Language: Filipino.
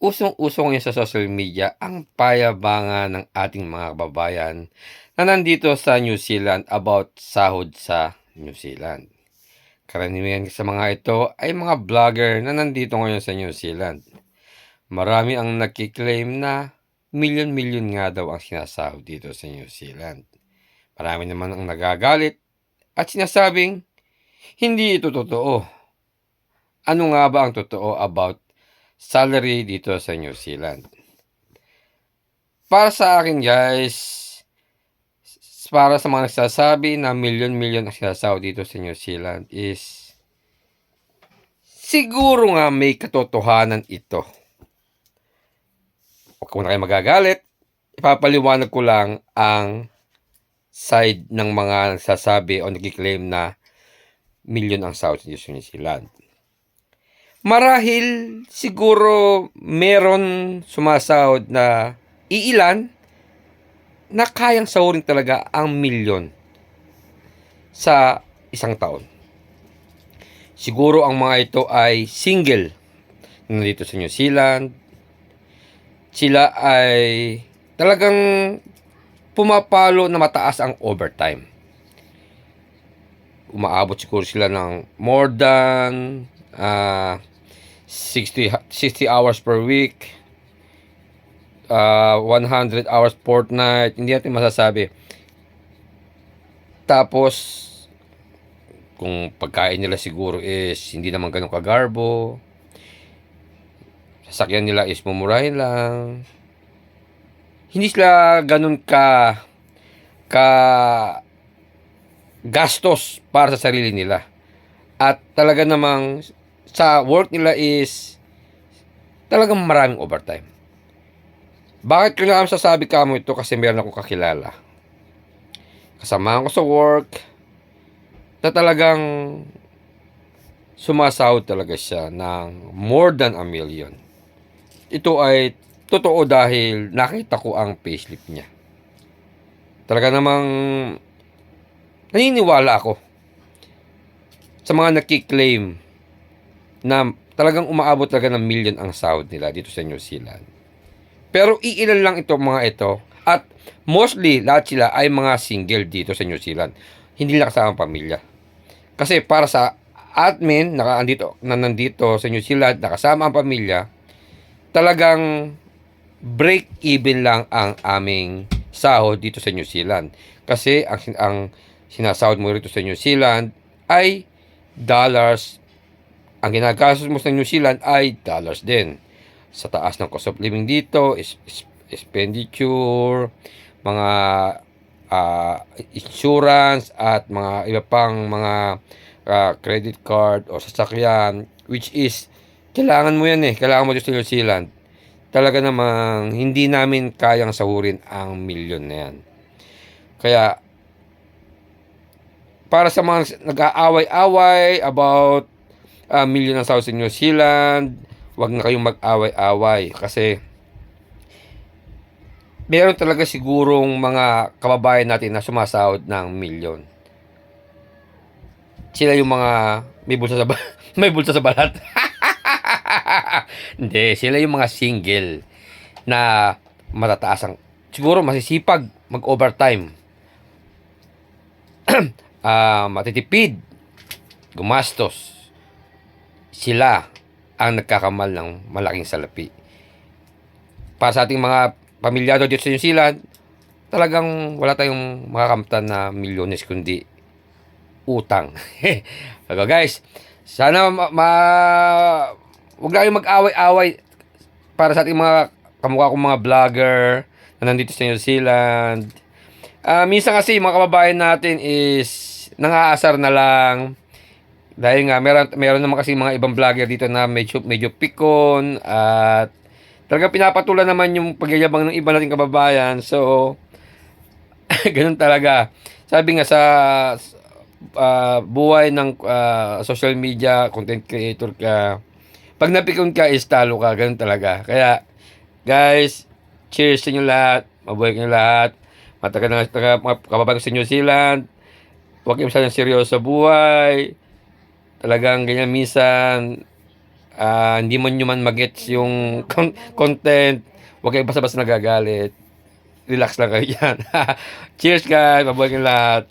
usong-uso ngayon sa social media ang payabangan ng ating mga kababayan na nandito sa New Zealand about sahod sa New Zealand. Karaniwan sa mga ito ay mga vlogger na nandito ngayon sa New Zealand. Marami ang nagkiklaim na milyon-milyon nga daw ang sinasahod dito sa New Zealand. Marami naman ang nagagalit at sinasabing hindi ito totoo. Ano nga ba ang totoo about salary dito sa New Zealand? Para sa akin guys, para sa mga nagsasabi na milyon-milyon ang sinasahod dito sa New Zealand is siguro nga may katotohanan ito. Huwag ko na kayo magagalit. Ipapaliwanag ko lang ang side ng mga nagsasabi o nagkiklaim na milyon ang sa New Zealand. Marahil siguro meron sumasahod na iilan na kayang sahurin talaga ang milyon sa isang taon. Siguro ang mga ito ay single na nandito sa New Zealand. Sila ay talagang pumapalo na mataas ang overtime. Umaabot siguro sila ng more than uh, 60, 60 hours per week uh, 100 hours fortnight, hindi natin masasabi. Tapos, kung pagkain nila siguro is hindi naman ganun kagarbo, sasakyan nila is mumurahin lang, hindi sila ganun ka ka gastos para sa sarili nila. At talaga namang sa work nila is talagang maraming overtime. Bakit ko na sasabi ka mo ito? Kasi meron akong kakilala. Kasama ko sa work na talagang sumasahod talaga siya ng more than a million. Ito ay totoo dahil nakita ko ang payslip niya. Talaga namang naniniwala ako sa mga nakiklaim na talagang umaabot talaga ng million ang sahod nila dito sa New Zealand. Pero iilan lang ito mga ito at mostly lahat sila ay mga single dito sa New Zealand. Hindi lang kasama pamilya. Kasi para sa admin na nandito, na nandito sa New Zealand nakasama ang pamilya, talagang break even lang ang aming sahod dito sa New Zealand. Kasi ang, ang sinasahod mo rito sa New Zealand ay dollars. Ang ginagastos sa New Zealand ay dollars din. Sa taas ng cost of living dito, is, is, expenditure, mga uh, insurance at mga iba pang mga uh, credit card o sasakyan which is kailangan mo yan eh. Kailangan mo dito sa New Zealand. Talaga namang hindi namin kayang sahurin ang milyon na yan. Kaya para sa mga nag-aaway-away about uh, milyon ng South New Zealand, wag na kayong mag-away-away kasi meron talaga sigurong mga kababayan natin na sumasahod ng milyon. Sila yung mga may bulsa sa may bulsa sa balat. Hindi, sila yung mga single na matataas ang siguro masisipag mag-overtime. uh, matitipid, gumastos. Sila ang nagkakamal ng malaking salapi. Para sa ating mga pamilyado dito sa New Zealand, talagang wala tayong makakamtan na milyones kundi utang. so guys, sana ma, ma wag na mag-away-away para sa ating mga kamukha kong mga vlogger na nandito sa New Zealand. Uh, minsan kasi mga kababayan natin is nangaasar na lang dahil nga meron meron naman kasi mga ibang vlogger dito na medyo medyo pikon at talaga pinapatulan naman yung pagyayabang ng iba nating kababayan. So ganun talaga. Sabi nga sa uh, buhay ng uh, social media, content creator ka, pag napikon ka is talo ka, ganun talaga. Kaya guys, cheers sa inyo lahat. Mabuhay kayo lahat. Matagal na mga kababayan sa New Zealand. Huwag kayo seryoso sa buhay talagang ganyan minsan Ah, hindi mo nyo man magets yung con- content, huwag kayo basta-basta nagagalit. Relax lang kayo yan. Cheers guys, mabuhay kayong lahat.